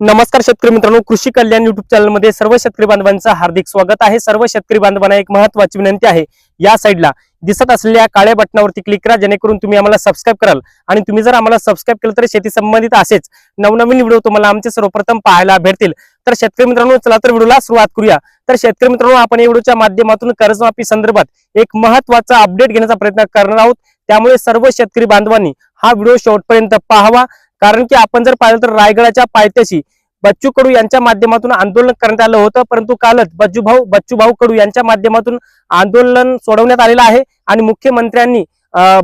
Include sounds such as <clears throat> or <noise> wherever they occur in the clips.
नमस्कार शेतकरी मित्रांनो कृषी कल्याण युट्यूब चॅनलमध्ये सर्व शेतकरी बांधवांचं हार्दिक स्वागत आहे. सर्व शेतकरी बांधवांना एक महत्वाची विनंती आहे. या साईडला दिसत असलेल्या काळ्या बटनावरती क्लिक करा जेणेकरून तुम्ही आम्हाला सबस्क्राईब कराल. आणि तुम्ही जर आम्हाला सबस्क्राईब केलं तर शेती संबंधित असेच नवनवीन व्हिडिओ तुम्हाला आमचे सर्वप्रथम पाहायला भेटतील. तर शेतकरी मित्रांनो चला तर व्हिडिओला सुरुवात करूया. तर शेतकरी मित्रांनो आपण या व्हिडिओच्या माध्यमातून कर्जमाफी संदर्भात एक महत्त्वाचा अपडेट घेण्याचा प्रयत्न करणार आहोत. त्यामुळे सर्व शेतकरी बांधवांनी हा व्हिडिओ शेवटपर्यंत पाहावा. कारण की आपण जर पाहिलं तर रायगडाच्या पायथ्याशी बच्चू कडू यांच्या माध्यमातून आंदोलन करण्यात आलं होतं परंतु कालच बच्चू भाऊ बच्चू भाऊ कडू यांच्या माध्यमातून आंदोलन सोडवण्यात आलेलं आहे आणि मुख्यमंत्र्यांनी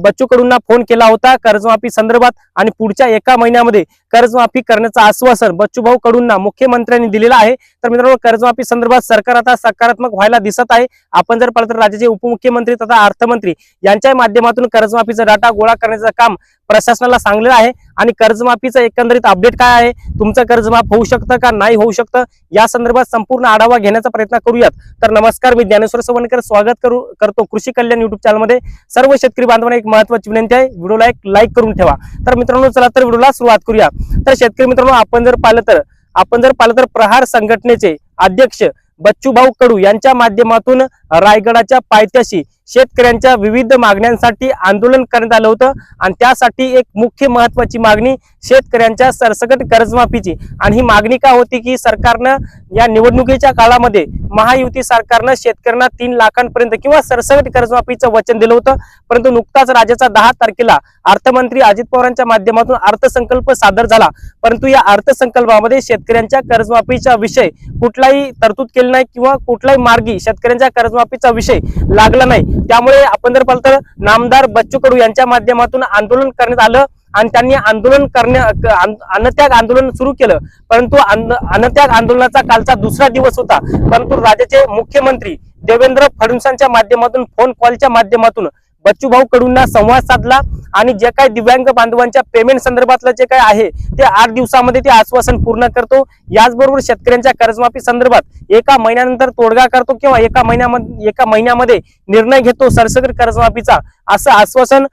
बच्चू कडूंना फोन केला होता कर्जमाफी संदर्भात आणि पुढच्या एका महिन्यामध्ये कर्जमाफी करण्याचं आश्वासन बच्चू भाऊ कडूंना मुख्यमंत्र्यांनी दिलेलं आहे. तर मित्रांनो कर्जमाफी संदर्भात सरकार आता सकारात्मक व्हायला दिसत आहे. आपण जर पाहिलं तर राज्याचे उपमुख्यमंत्री तथा अर्थमंत्री यांच्या माध्यमातून कर्जमाफीचा डाटा गोळा करण्याचं काम प्रशासनाला सांगलेलं आहे. आणि कर्जमाफीचं एकंदरीत अपडेट काय आहे? तुमचं कर्जमाफ होऊ शकतं का? नाही होऊ शकतं? या संदर्भात संपूर्ण आढावा घेण्याचा प्रयत्न करूयात. तर नमस्कार मी ज्ञानेश्वर सवणकर. स्वागत करू करतो कृषी कल्याण युट्यूब चॅनलमध्ये. सर्व शेतकरी बांधवांना एक महत्वाची विनंती आहे. व्हिडिओला एक लाईक करून ठेवा. तर मित्रांनो चला तर व्हिडिओला सुरुवात करूया. तर शेतकरी मित्रांनो आपण जर पाहिलं तर आपण जर पाहिलं तर प्रहार संघटनेचे अध्यक्ष बच्चूभाऊ कडू यांच्या माध्यमातून रायगडाच्या पायथ्याशी शेतकऱ्यांच्या विविध मागण्यांसाठी आंदोलन करण्यात आलं होतं. आणि त्यासाठी एक मुख्य महत्वाची मागणी शेतकऱ्यांच्या सरसकट कर्जमाफीची. आणि ही मागणी का होती की सरकारनं या निवडणुकीच्या काळामध्ये महायुती सरकारनं शेतकऱ्यांना तीन लाखांपर्यंत किंवा सरसकट कर्जमाफीचं वचन दिलं होतं. परंतु नुकताच राज्याचा दहा तारखेला अर्थमंत्री अजित पवारांच्या माध्यमातून अर्थसंकल्प सादर झाला. परंतु या अर्थसंकल्पामध्ये शेतकऱ्यांच्या कर्जमाफीचा विषय कुठलाही तरतूद केली नाही किंवा कुठलाही मार्गी शेतकऱ्यांच्या कर्जमाफीचा विषय लागला नाही. त्यामुळे आपण जर पाहिलं तर नामदार बच्चू कडू यांच्या माध्यमातून आंदोलन करण्यात आलं आणि त्यांनी आंदोलन करण्या अन्नत्याग आंदोलन सुरू केलं. परंतु अनत्याग अन्नत्याग आंदोलनाचा कालचा दुसरा दिवस होता. परंतु राज्याचे मुख्यमंत्री देवेंद्र फडणवीसांच्या माध्यमातून फोन कॉलच्या माध्यमातून बच्चू भाऊ कडूंना संवाद साधला आणि जे काही दिव्यांग बांधवांच्या पेमेंट संदर्भातलं जे काही आहे ते आठ दिवसामध्ये ते आश्वासन पूर्ण करतो. याचबरोबर शेतकऱ्यांच्या कर्जमाफी संदर्भात एका महिन्यानंतर तोडगा करतो किंवा एका महिन्यामध्ये एका महिन्यामध्ये निर्णय घेतो सरसकट कर्जमाफीचा. असं आश्वासन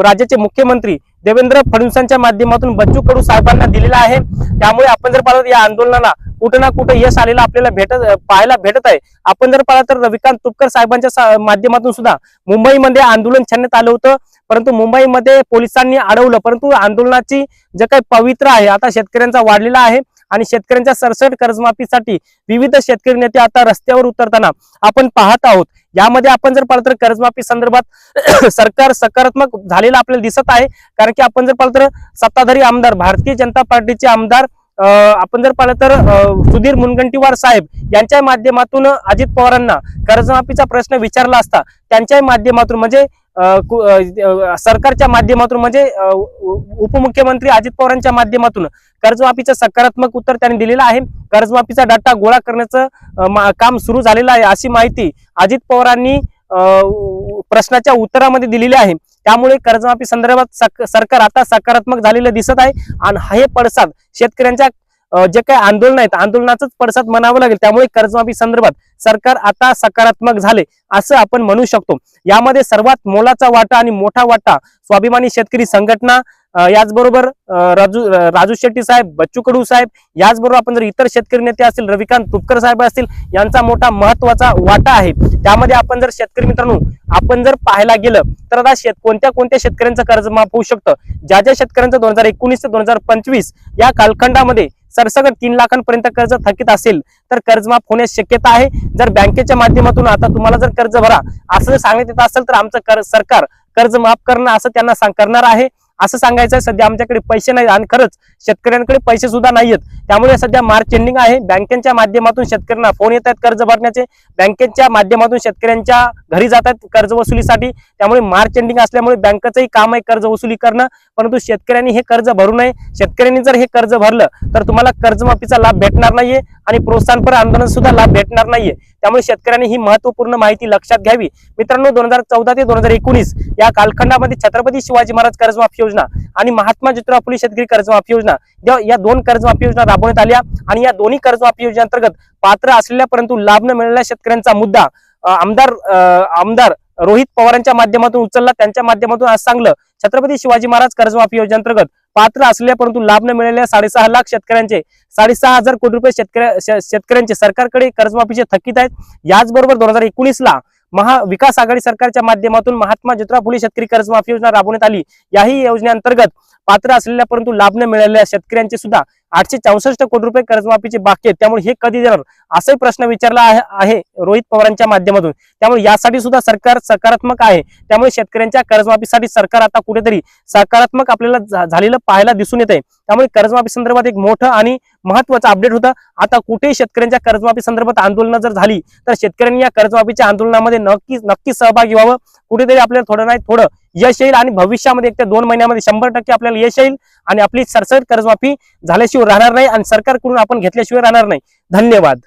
राज्याचे मुख्यमंत्री देवेंद्र फडणवीसांच्या माध्यमातून बच्चू कडू साहेबांना दिलेला आहे. त्यामुळे आपण जर पाहिलं या आंदोलनाला कुठं ना कुठं यश आलेलं आपल्याला भेटत पाहायला भेटत आहे. आपण जर पाहिलं तर रविकांत तुपकर साहेबांच्या माध्यमातून सुद्धा मुंबईमध्ये आंदोलन छानण्यात आलं होतं. परंतु मुंबईमध्ये पोलिसांनी अडवलं. परंतु आंदोलनाची जे काही पवित्र आहे आता शेतकऱ्यांचा वाढलेला आहे आणि शेतकऱ्यांच्या सरसट कर्जमाफीसाठी विविध शेतकरी नेते आता रस्त्यावर उतरताना आपण पाहत आहोत. यामध्ये आपण जर पाहिलं तर कर्जमाफी संदर्भात <clears throat> सरकार सकारात्मक झालेलं आपल्याला दिसत आहे. कारण की आपण जर पाहिलं तर सत्ताधारी आमदार भारतीय जनता पार्टीचे आमदार आपण जर पाहिलं तर सुधीर मुनगंटीवार साहेब यांच्या माध्यमातून अजित पवारांना कर्जमाफीचा प्रश्न विचारला असता त्यांच्याही माध्यमातून म्हणजे अं, सरकारच्या माध्यमातून म्हणजे उपमुख्यमंत्री अजित पवारांच्या माध्यमातून कर्जमाफीचं सकारात्मक उत्तर त्यांनी दिलेलं आहे. कर्जमाफीचा डाटा गोळा करण्याचं काम सुरू झालेलं आहे अशी माहिती अजित पवारांनी अं, प्रश्नाच्या उत्तरामध्ये दिलेली आहे. त्यामुळे कर्जमाफी संदर्भात सरकार आता सकारात्मक झालेलं दिसत आहे. आणि हे पडसाद शेतकऱ्यांच्या जे काही आंदोलन आहेत आंदोलनाचाच पडसाद म्हणावं लागेल. त्यामुळे कर्जमाफी संदर्भात सरकार आता सकारात्मक झाले असं आपण म्हणू शकतो. यामध्ये सर्वात मोलाचा वाटा आणि मोठा वाटा स्वाभिमानी शेतकरी संघटना याचबरोबर राजू राजू शेट्टी साहेब बच्चू कडू साहेब याचबरोबर आपण जर इतर शेतकरी नेते असतील रविकांत तुपकर साहेब असतील यांचा मोठा महत्त्वाचा वाटा आहे. त्यामध्ये आपण जर शेतकरी मित्रांनो आपण जर पाहायला गेलं तर आता शेत कोणत्या कोणत्या शेतकऱ्यांचं कर्ज माफ होऊ शकतं? ज्या ज्या शेतकऱ्यांचं दोन हजार एकोणीस ते दोन हजार पंचवीस या कालखंडामध्ये सरसकट तीन लाखांपर्यंत कर्ज थकीत असेल तर कर्जमाफ होण्यास शक्यता आहे. जर बँकेच्या माध्यमातून आता तुम्हाला जर कर्ज भरा असं जर सांगण्यात येत असेल तर आमचं कर सरकार कर्ज माफ करणं असं त्यांना सांग करणार आहे. असं सांगायचं सध्या आमच्याकडे पैसे नाही आणि खरंच शेतकऱ्यांकडे पैसे सुद्धा नाहीयेत. त्यामुळे सध्या मार्च एंडिंग आहे. बँकेच्या माध्यमातून शेतकऱ्यांना फोन येत आहेत कर्ज भरण्याचे. बँकेच्या माध्यमातून शेतकऱ्यांच्या घरी जातात कर्ज वसुलीसाठी. त्यामुळे मार्च एंडिंग असल्यामुळे बँकेचंही काम आहे कर्ज वसुली करणं. परंतु शेतकऱ्यांनी हे कर्ज भरू नये. शेतकऱ्यांनी जर हे कर्ज भरलं तर तुम्हाला कर्जमाफीचा लाभ भेटणार नाहीये आणि प्रोत्साहनपर आंदोलन सुद्धा लाभ भेटणार नाहीये. त्यामुळे शेतकऱ्यांनी ही महत्त्वपूर्ण माहिती लक्षात घ्यावी. मित्रांनो दोन हजार चौदा ते दोन हजार एकोणीस या कालखंडामध्ये छत्रपती शिवाजी महाराज कर्जमाफी योजना आणि महात्मा ज्योतिराव फुले शेतकरी कर्जमाफी योजना या- दोन कर्जमाफी योजना राबवण्यात आल्या आणि या दोन्ही कर्जमाफी योजनेअंतर्गत पात्र असलेल्या परंतु लाभ न मिळालेल्या शेतकऱ्यांचा मुद्दा आमदार अं, आमदार रोहित पवारांच्या माध्यमातून उचलला. त्यांच्या माध्यमातून आज सांगलं छत्रपती शिवाजी महाराज कर्जमाफी योजनेअंतर्गत पात्र असलेल्या परंतु लाभ न मिळालेल्या साडेसहा लाख शेतकऱ्यांचे साडेसहा हजार कोटी रुपये शेतकऱ्या शेतकऱ्यांचे सरकारकडे कर्जमाफीचे थकीत आहेत. याचबरोबर दोन हजार एकोणीस ला महाविकास आघाडी सरकारच्या माध्यमातून महात्मा ज्योतिराव फुले शेतकरी कर्जमाफी योजना राबवण्यात आली. याही योजनेअंतर्गत पात्र असलेल्या परंतु लाभ न मिळालेल्या शेतकऱ्यांचे सुद्धा आठशे चौसष्ट कोटी रुपये कर्जमाफीचे बाकी आहेत. त्यामुळे हे कधी देणार? असाही प्रश्न विचारला आहे- रोहित पवारांच्या माध्यमातून. त्यामुळे यासाठी सुद्धा सरकार सकारात्मक आहे. त्यामुळे शेतकऱ्यांच्या कर्जमाफीसाठी सरकार आता कुठेतरी सकारात्मक आपल्याला झालेलं पाहायला दिसून येत आहे त्यामुळे कर्जमाफी संदर्भात एक मोठं आणि महत्वाचं अपडेट होतं. आता कुठेही शेतकऱ्यांच्या कर्जमाफी संदर्भात आंदोलनं जर झाली तर शेतकऱ्यांनी या कर्जमाफीच्या आंदोलनामध्ये नक्की नक्की सहभागी व्हावं. कुठेतरी आपल्याला थोडं नाही थोडं यश येईल आणि भविष्यामध्ये एक ते दोन महिन्यामध्ये शंभर टक्के आपल्याला यश येईल आणि आपली सरसर कर्जमाफी झाल्याशिवाय राहणार नाही आणि सरकारकडून आपण घेतल्याशिवाय राहणार नाही. धन्यवाद.